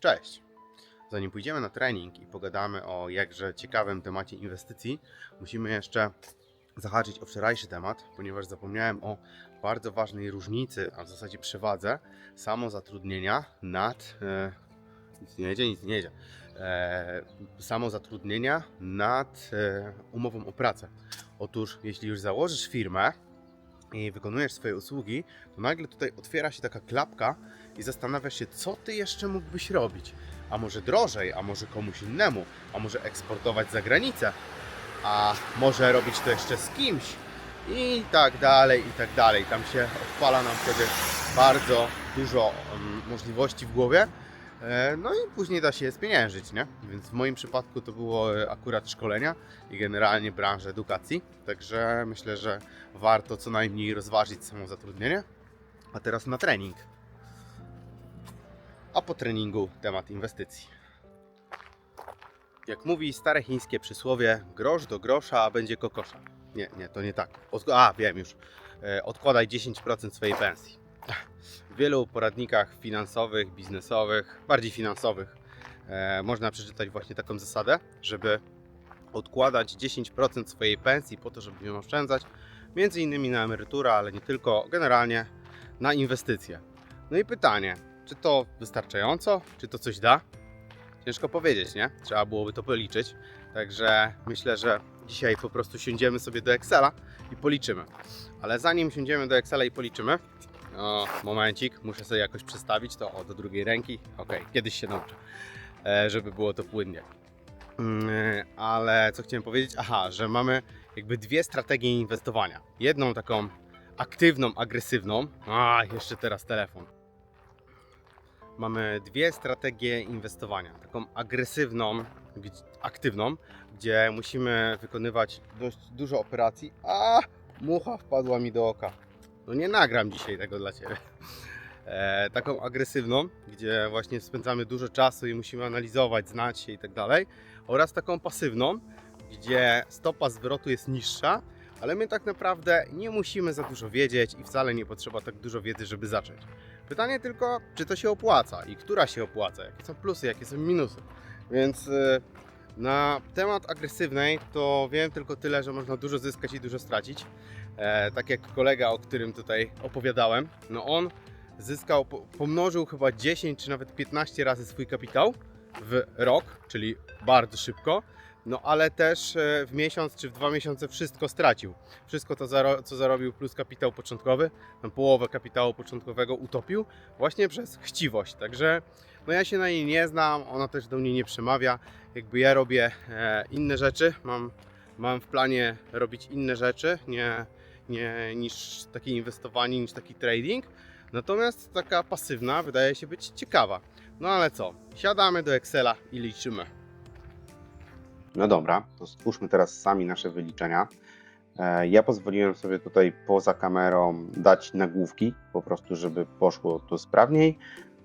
Cześć! Zanim pójdziemy na trening i pogadamy o jakże ciekawym temacie inwestycji, musimy jeszcze zahaczyć o wczorajszy temat, ponieważ zapomniałem o bardzo ważnej różnicy, a w zasadzie przewadze samozatrudnienia nad. E, nic nie jedzie, nic nie jedzie. E, samozatrudnienia nad e, umową o pracę. Otóż, jeśli już założysz firmę i wykonujesz swoje usługi, to nagle tutaj otwiera się taka klapka i zastanawiasz się, co ty jeszcze mógłbyś robić. A może drożej, a może komuś innemu, a może eksportować za granicę, a może robić to jeszcze z kimś i tak dalej, i tak dalej. Tam się odpala nam wtedy bardzo dużo mm, możliwości w głowie. E, No i później da się je spieniężyć, nie? Więc w moim przypadku to było e, akurat szkolenia i generalnie branża edukacji. Także myślę, że warto co najmniej rozważyć samozatrudnienie. A teraz na trening. A po treningu temat inwestycji. Jak mówi stare chińskie przysłowie, grosz do grosza, a będzie kokosza. Nie, nie, to nie tak. A, wiem już. E, Odkładaj 10% swojej pensji. W wielu poradnikach finansowych, biznesowych, bardziej finansowych, e, można przeczytać właśnie taką zasadę, żeby odkładać 10% swojej pensji po to, żeby ją oszczędzać, między innymi na emeryturę, ale nie tylko, generalnie na inwestycje. No i pytanie, czy to wystarczająco? Czy to coś da? Ciężko powiedzieć, nie? Trzeba byłoby to policzyć. Także myślę, że dzisiaj po prostu siądziemy sobie do Excela i policzymy. Ale zanim siądziemy do Excela i policzymy, o, momencik, muszę sobie jakoś przestawić to o, do drugiej ręki. Ok, kiedyś się nauczę, e, żeby było to płynnie. Mm, Ale co chciałem powiedzieć? Aha, że mamy jakby dwie strategie inwestowania. Jedną taką aktywną, agresywną. A, jeszcze teraz telefon mamy dwie strategie inwestowania. Taką agresywną, aktywną, gdzie musimy wykonywać dość dużo operacji. A, mucha wpadła mi do oka. No nie nagram dzisiaj tego dla Ciebie. E, taką agresywną, gdzie właśnie spędzamy dużo czasu i musimy analizować, znać się i tak dalej. Oraz taką pasywną, gdzie stopa zwrotu jest niższa, ale my tak naprawdę nie musimy za dużo wiedzieć i wcale nie potrzeba tak dużo wiedzy, żeby zacząć. Pytanie tylko, czy to się opłaca i która się opłaca, jakie są plusy, jakie są minusy. Więc y, na temat agresywnej to wiem tylko tyle, że można dużo zyskać i dużo stracić. E, tak jak kolega, o którym tutaj opowiadałem, no on zyskał, po- pomnożył chyba 10 czy nawet 15 razy swój kapitał w rok, czyli bardzo szybko. No ale też e, w miesiąc czy w dwa miesiące wszystko stracił. Wszystko to, co zarobił plus kapitał początkowy, połowę kapitału początkowego utopił właśnie przez chciwość. Także no ja się na niej nie znam, ona też do mnie nie przemawia. Jakby ja robię e, inne rzeczy, mam, mam w planie robić inne rzeczy, nie, niż takie inwestowanie, niż taki trading. Natomiast taka pasywna wydaje się być ciekawa. No ale co? Siadamy do Excela i liczymy. No dobra, to stwórzmy teraz sami nasze wyliczenia. E, Ja pozwoliłem sobie tutaj poza kamerą dać nagłówki, po prostu, żeby poszło to sprawniej.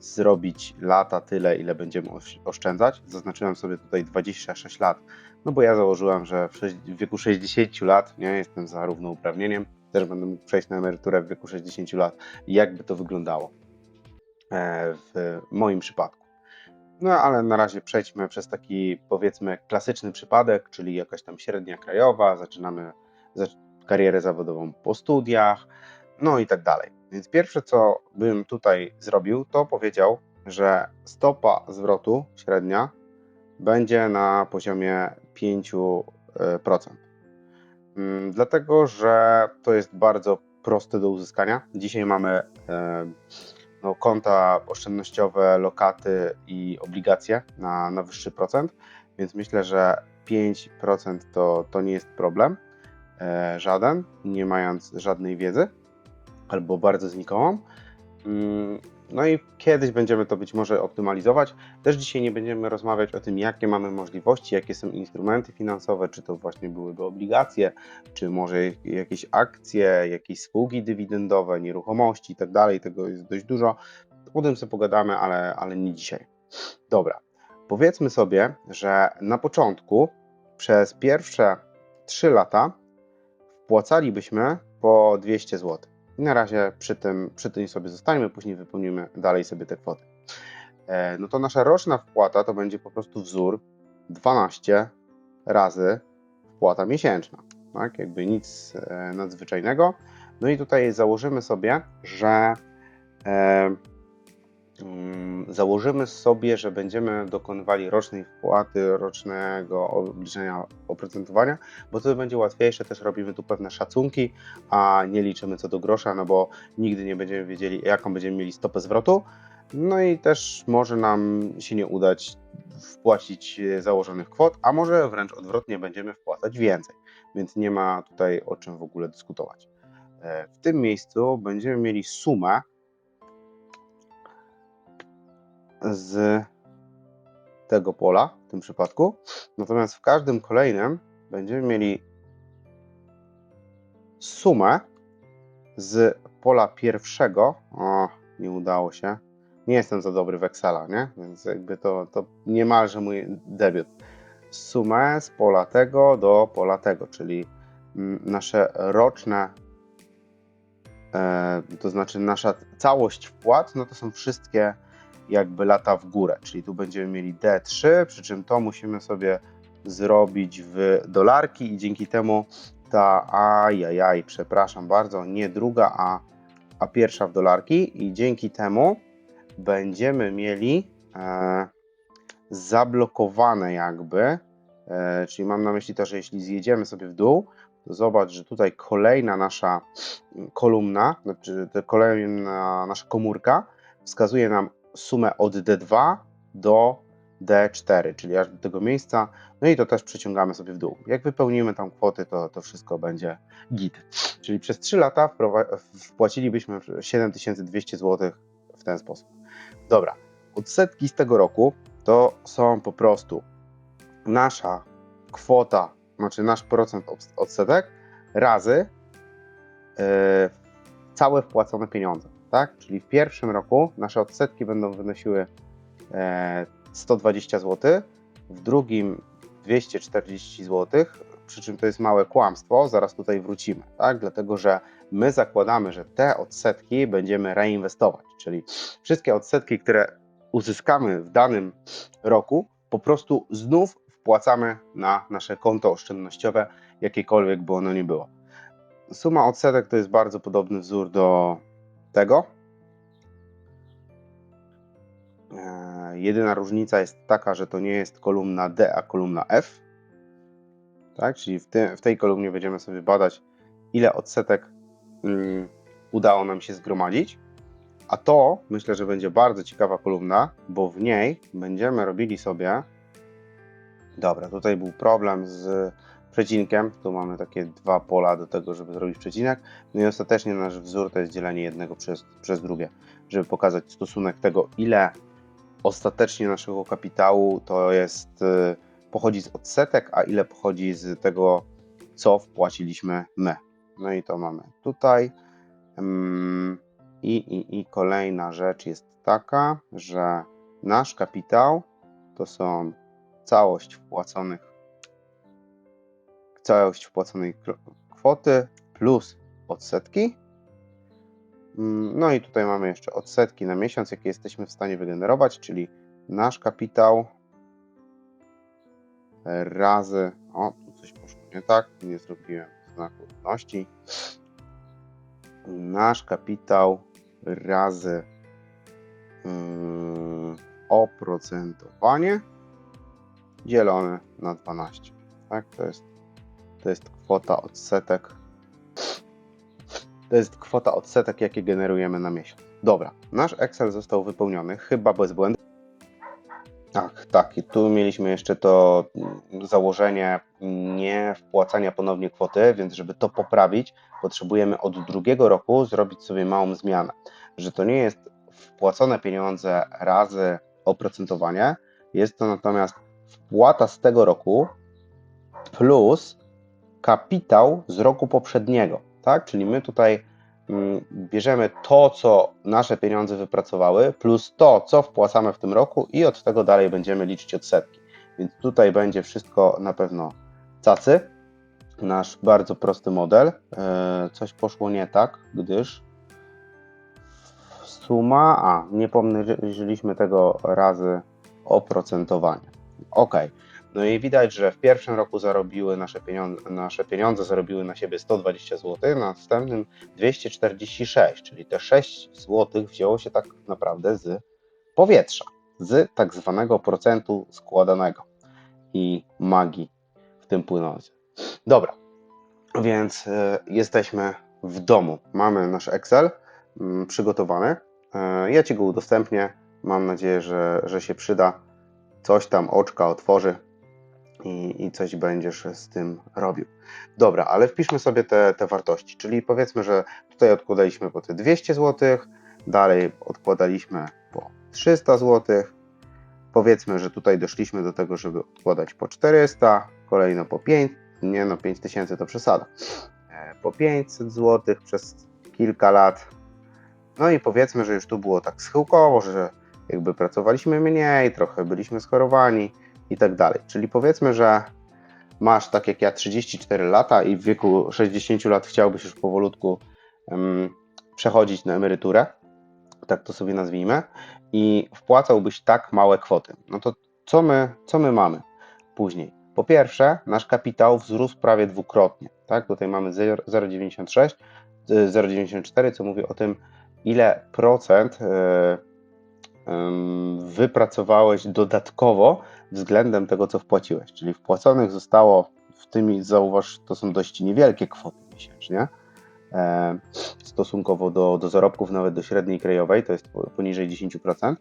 Zrobić lata tyle, ile będziemy osz- oszczędzać. Zaznaczyłem sobie tutaj 26 lat, no bo ja założyłem, że w, wieku 60 lat nie jestem za równouprawnieniem. Też będę mógł przejść na emeryturę w wieku 60 lat. Jakby to wyglądało e, w moim przypadku. No ale na razie przejdźmy przez taki powiedzmy klasyczny przypadek, czyli jakaś tam średnia krajowa, zaczynamy zac- karierę zawodową po studiach, no i tak dalej. Więc pierwsze co bym tutaj zrobił, to powiedział, że stopa zwrotu średnia będzie na poziomie 5%. Mm, Dlatego, że to jest bardzo proste do uzyskania. Dzisiaj mamy e, no, konta oszczędnościowe, lokaty i obligacje na, na wyższy procent, więc myślę, że 5% to, to nie jest problem e, żaden, nie mając żadnej wiedzy albo bardzo znikomą. No i kiedyś będziemy to być może optymalizować. Też dzisiaj nie będziemy rozmawiać o tym, jakie mamy możliwości, jakie są instrumenty finansowe, czy to właśnie byłyby obligacje, czy może jakieś akcje, jakieś spółki dywidendowe, nieruchomości i tak dalej. Tego jest dość dużo. O tym sobie pogadamy, ale, ale nie dzisiaj. Dobra, powiedzmy sobie, że na początku przez pierwsze 3 lata wpłacalibyśmy po 200 zł. I na razie przy tym, przy tym sobie zostańmy, później wypełnimy dalej sobie te kwoty. e, no to nasza roczna wpłata to będzie po prostu wzór 12 razy wpłata miesięczna. Tak, jakby nic e, nadzwyczajnego. No i tutaj założymy sobie, że e, założymy sobie, że będziemy dokonywali rocznej wpłaty, rocznego obliczenia oprocentowania, bo to będzie łatwiejsze, też robimy tu pewne szacunki, a nie liczymy co do grosza, no bo nigdy nie będziemy wiedzieli, jaką będziemy mieli stopę zwrotu. No i też może nam się nie udać wpłacić e, założonych kwot, a może wręcz odwrotnie będziemy wpłacać więcej, więc nie ma tutaj o czym w ogóle dyskutować. E, W tym miejscu będziemy mieli sumę z tego pola w tym przypadku, natomiast w każdym kolejnym będziemy mieli sumę z pola pierwszego. O, nie udało się. Nie jestem za dobry w Excela, nie? Więc jakby to, to niemalże mój debiut. Sumę z pola tego do pola tego, czyli mm, nasze roczne, e, to znaczy nasza całość wpłat, no to są wszystkie jakby lata w górę, czyli tu będziemy mieli D3, przy czym to musimy sobie zrobić w dolarki i dzięki temu ta, ajajaj, przepraszam bardzo, nie druga, a, a pierwsza w dolarki. I dzięki temu będziemy mieli e, zablokowane jakby, e, czyli mam na myśli to, że jeśli zjedziemy sobie w dół, to zobacz, że tutaj kolejna nasza kolumna, znaczy kolejna nasza komórka wskazuje nam sumę od D2 do D4, czyli aż do tego miejsca, no i to też przeciągamy sobie w dół. Jak wypełnimy tam kwoty, to, to wszystko będzie git. Czyli przez 3 lata wpłacilibyśmy 7200 zł w ten sposób. Dobra, odsetki z tego roku to są po prostu nasza kwota, znaczy nasz procent od- odsetek razy e, całe wpłacone pieniądze, tak? Czyli w pierwszym roku nasze odsetki będą wynosiły e, 120 zł, w drugim 240 zł, przy czym to jest małe kłamstwo, zaraz tutaj wrócimy, tak? Dlatego, że my zakładamy, że te odsetki będziemy reinwestować, czyli wszystkie odsetki, które uzyskamy w danym roku, po prostu znów wpłacamy na nasze konto oszczędnościowe, jakiekolwiek by ono nie było. Suma odsetek to jest bardzo podobny wzór do tego. E, Jedyna różnica jest taka, że to nie jest kolumna D, a kolumna F. Tak? Czyli w, te, w tej kolumnie będziemy sobie badać, ile odsetek mm, udało nam się zgromadzić. A to myślę, że będzie bardzo ciekawa kolumna, bo w niej będziemy robili sobie. Dobra, tutaj był problem z przecinkiem. Tu mamy takie dwa pola do tego, żeby zrobić przecinek. No i ostatecznie nasz wzór to jest dzielenie jednego przez, przez drugie, żeby pokazać stosunek tego, ile ostatecznie naszego kapitału to jest, y, pochodzi z odsetek, a ile pochodzi z tego, co wpłaciliśmy my. No i to mamy tutaj. Mm, I, i, I kolejna rzecz jest taka, że nasz kapitał to są całość wpłaconych całość wpłaconej kwoty plus odsetki. Mm, No i tutaj mamy jeszcze odsetki na miesiąc, jakie jesteśmy w stanie wygenerować, czyli nasz kapitał razy. O, tu coś poszło nie tak, nie zrobiłem znaku równości. Nasz kapitał razy mm, oprocentowanie dzielone na 12. Tak, to jest to jest kwota odsetek. To jest kwota odsetek, jakie generujemy na miesiąc. Dobra, nasz Excel został wypełniony, chyba bez błędu. Ach, tak, i tu mieliśmy jeszcze to założenie nie wpłacania ponownie kwoty, więc żeby to poprawić, potrzebujemy od drugiego roku zrobić sobie małą zmianę, że to nie jest wpłacone pieniądze razy oprocentowanie, jest to natomiast wpłata z tego roku plus kapitał z roku poprzedniego, tak? Czyli my tutaj mm, bierzemy to, co nasze pieniądze wypracowały, plus to, co wpłacamy w tym roku, i od tego dalej będziemy liczyć odsetki. Więc tutaj będzie wszystko na pewno cacy. Nasz bardzo prosty model. E, Coś poszło nie tak, gdyż suma, a nie pomnożyliśmy tego razy oprocentowanie. Ok, no i widać, że w pierwszym roku zarobiły nasze pieniądze, nasze pieniądze zarobiły na siebie 120 zł, na następnym 246, czyli te 6 zł wzięło się tak naprawdę z powietrza, z tak zwanego procentu składanego i magii w tym płynącej. Dobra, więc y, jesteśmy w domu. Mamy nasz Excel mm, przygotowany. Y, ja Ci go udostępnię. Mam nadzieję, że, że się przyda. Coś tam oczka otworzy i, i coś będziesz z tym robił. Dobra, ale wpiszmy sobie te, te wartości. Czyli powiedzmy, że tutaj odkładaliśmy po te 200 zł, dalej odkładaliśmy po 300 zł. Powiedzmy, że tutaj doszliśmy do tego, żeby odkładać po 400, kolejno po 5, nie no 5000 to przesada, E, po 500 zł przez kilka lat. No i powiedzmy, że już tu było tak schyłkowo, że jakby pracowaliśmy mniej, trochę byliśmy schorowani i tak dalej. Czyli powiedzmy, że masz tak jak ja 34 lata i w wieku 60 lat chciałbyś już powolutku um, przechodzić na emeryturę, tak to sobie nazwijmy, i wpłacałbyś tak małe kwoty. No to co my, co my mamy później? Po pierwsze, nasz kapitał wzrósł prawie dwukrotnie. Tak? Tutaj mamy 0,96, 0,94, co mówi o tym, ile procent e, wypracowałeś dodatkowo względem tego, co wpłaciłeś. Czyli wpłaconych zostało w tymi, zauważ, to są dość niewielkie kwoty miesięcznie, stosunkowo do, do zarobków, nawet do średniej krajowej, to jest poniżej 10%,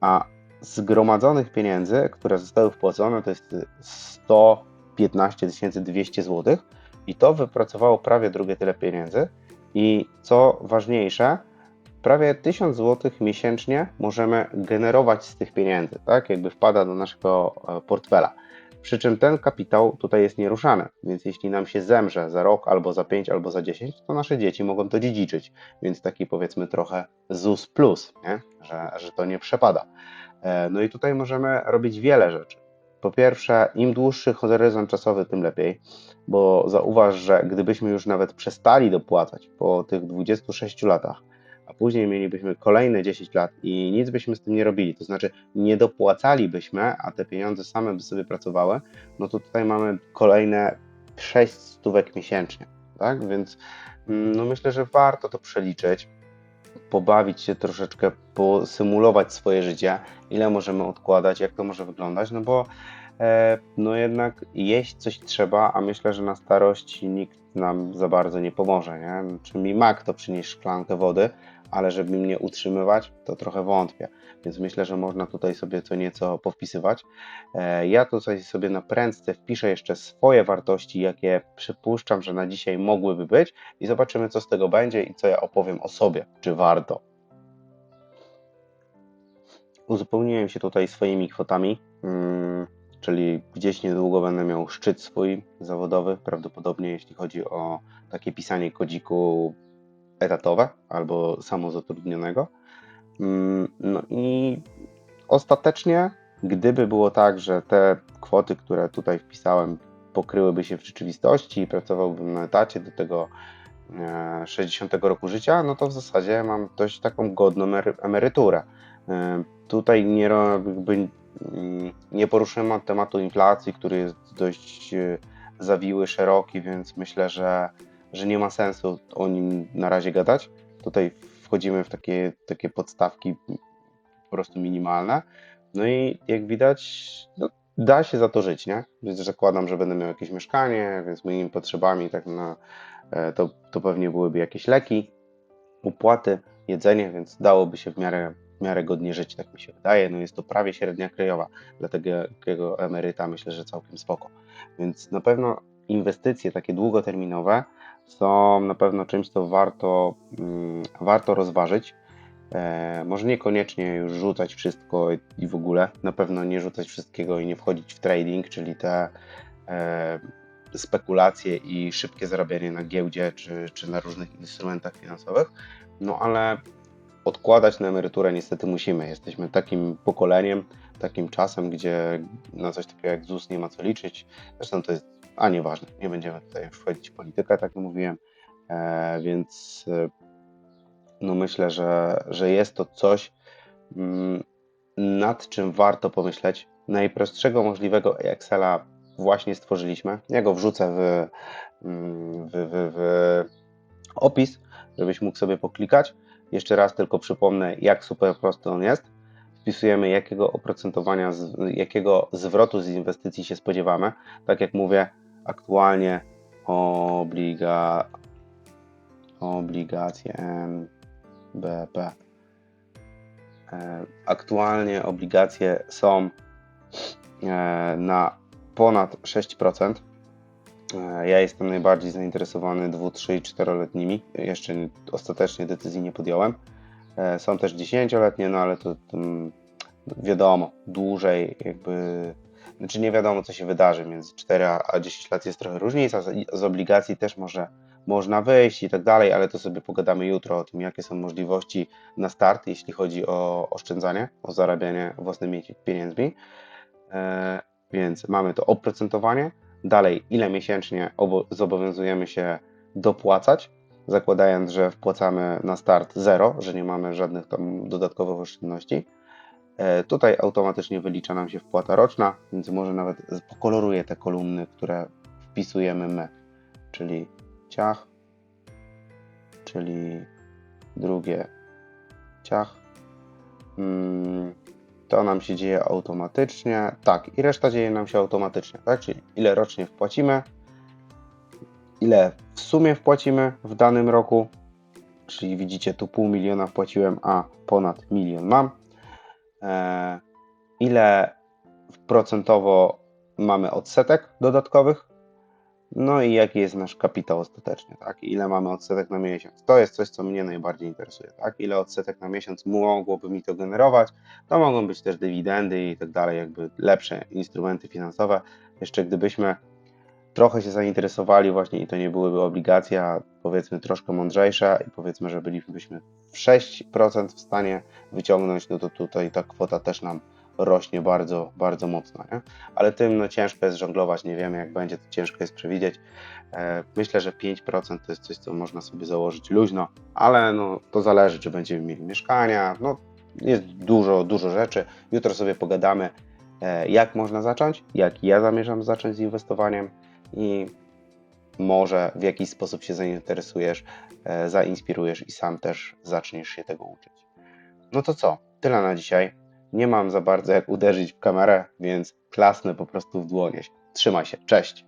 a zgromadzonych pieniędzy, które zostały wpłacone, to jest 115 200 zł i to wypracowało prawie drugie tyle pieniędzy. I co ważniejsze, prawie 1000 zł miesięcznie możemy generować z tych pieniędzy, tak? Jakby wpada do naszego e, portfela. Przy czym ten kapitał tutaj jest nieruszany, więc jeśli nam się zemrze za rok, albo za 5, albo za 10, to nasze dzieci mogą to dziedziczyć. Więc taki powiedzmy trochę ZUS plus, nie? Że, że to nie przepada. E, no i tutaj możemy robić wiele rzeczy. Po pierwsze, im dłuższy horyzont czasowy, tym lepiej, bo zauważ, że gdybyśmy już nawet przestali dopłacać po tych 26 latach, a później mielibyśmy kolejne 10 lat i nic byśmy z tym nie robili, to znaczy nie dopłacalibyśmy, a te pieniądze same by sobie pracowały, no to tutaj mamy kolejne 6 stówek miesięcznie, tak? Więc mm, no myślę, że warto to przeliczyć, pobawić się troszeczkę, posymulować swoje życie, ile możemy odkładać, jak to może wyglądać, no bo e, no jednak jeść coś trzeba, a myślę, że na starość nikt nam za bardzo nie pomoże, nie? Czy mi mak to przynieść szklankę wody, ale żeby mnie utrzymywać, to trochę wątpię. Więc myślę, że można tutaj sobie co nieco powpisywać. E, ja tutaj sobie na prędce wpiszę jeszcze swoje wartości, jakie przypuszczam, że na dzisiaj mogłyby być i zobaczymy, co z tego będzie i co ja opowiem o sobie, czy warto. Uzupełniłem się tutaj swoimi kwotami, mm, czyli gdzieś niedługo będę miał szczyt swój zawodowy, prawdopodobnie jeśli chodzi o takie pisanie kodziku etatowe albo samozatrudnionego. Mm, no i ostatecznie, gdyby było tak, że te kwoty, które tutaj wpisałem, pokryłyby się w rzeczywistości i pracowałbym na etacie do tego 60 e, roku życia, no to w zasadzie mam dość taką godną emeryturę. E, tutaj nie, jakby, nie poruszyłem tematu inflacji, który jest dość e, zawiły, szeroki, więc myślę, że że nie ma sensu o nim na razie gadać. Tutaj wchodzimy w takie, takie podstawki po prostu minimalne. No i jak widać, no, da się za to żyć, nie? Więc zakładam, że będę miał jakieś mieszkanie, więc moimi potrzebami tak na, e, to, to pewnie byłyby jakieś leki, upłaty, jedzenie, więc dałoby się w miarę, miarę godnie żyć, tak mi się wydaje. No jest to prawie średnia krajowa dla takiego emeryta, myślę, że całkiem spoko. Więc na pewno inwestycje takie długoterminowe są na pewno czymś, co warto, mm, warto rozważyć. E, może niekoniecznie już rzucać wszystko i w ogóle, na pewno nie rzucać wszystkiego i nie wchodzić w trading, czyli te e, spekulacje i szybkie zarabianie na giełdzie czy, czy na różnych instrumentach finansowych, no ale odkładać na emeryturę niestety musimy. Jesteśmy takim pokoleniem, takim czasem, gdzie na coś takiego jak ZUS nie ma co liczyć. Zresztą to jest a nieważne, nie będziemy tutaj wchodzić w politykę, tak jak mówiłem, e, więc e, no myślę, że, że jest to coś, mm, nad czym warto pomyśleć. Najprostszego możliwego Excela właśnie stworzyliśmy. Ja go wrzucę w, mm, w, w, w opis, żebyś mógł sobie poklikać. Jeszcze raz tylko przypomnę, jak super prosty on jest. Wpisujemy, jakiego oprocentowania, jakiego zwrotu z inwestycji się spodziewamy. Tak jak mówię, aktualnie obliga, obligacje NBP. E, Aktualnie obligacje są e, na ponad 6%. E, Ja jestem najbardziej zainteresowany 2, 3 i 4-letnimi. Jeszcze nie- ostatecznie decyzji nie podjąłem. E, Są też 10-letnie, no ale to mm, wiadomo, dłużej jakby. Znaczy nie wiadomo, co się wydarzy między 4 a a 10 lat jest trochę różnica. Z, z obligacji też może, można wyjść i tak dalej, ale to sobie pogadamy jutro o tym, jakie są możliwości na start, jeśli chodzi o oszczędzanie, o zarabianie własnymi pieniędzmi. E, więc mamy to oprocentowanie. Dalej, ile miesięcznie obo- zobowiązujemy się dopłacać, zakładając, że wpłacamy na start zero, że nie mamy żadnych tam dodatkowych oszczędności. E, Tutaj automatycznie wylicza nam się wpłata roczna, więc może nawet pokoloruję te kolumny, które wpisujemy my, czyli ciach, czyli drugie ciach. Mm, To nam się dzieje automatycznie. Tak, i reszta dzieje nam się automatycznie, tak? Czyli ile rocznie wpłacimy, ile w sumie wpłacimy w danym roku. Czyli widzicie, tu pół miliona wpłaciłem, a ponad milion mam. E, ile procentowo mamy odsetek dodatkowych, no i jaki jest nasz kapitał ostatecznie, tak? Ile mamy odsetek na miesiąc? To jest coś, co mnie najbardziej interesuje, tak? Ile odsetek na miesiąc mogłoby mi to generować? To mogą być też dywidendy i tak dalej, jakby lepsze instrumenty finansowe. Jeszcze gdybyśmy trochę się zainteresowali właśnie i to nie byłyby obligacje, a powiedzmy troszkę mądrzejsze i powiedzmy, że bylibyśmy w 6% w stanie wyciągnąć, no to tutaj ta kwota też nam rośnie bardzo, bardzo mocno, nie? Ale tym no ciężko jest żonglować, nie wiemy jak będzie, to ciężko jest przewidzieć. E, Myślę, że 5% to jest coś, co można sobie założyć luźno, ale no to zależy, czy będziemy mieli mieszkania, no jest dużo, dużo rzeczy. Jutro sobie pogadamy, e, jak można zacząć, jak ja zamierzam zacząć z inwestowaniem i może w jakiś sposób się zainteresujesz, e, zainspirujesz i sam też zaczniesz się tego uczyć. No to co? Tyle na dzisiaj. Nie mam za bardzo jak uderzyć w kamerę, więc klasnę po prostu w dłonie. Trzymaj się, cześć!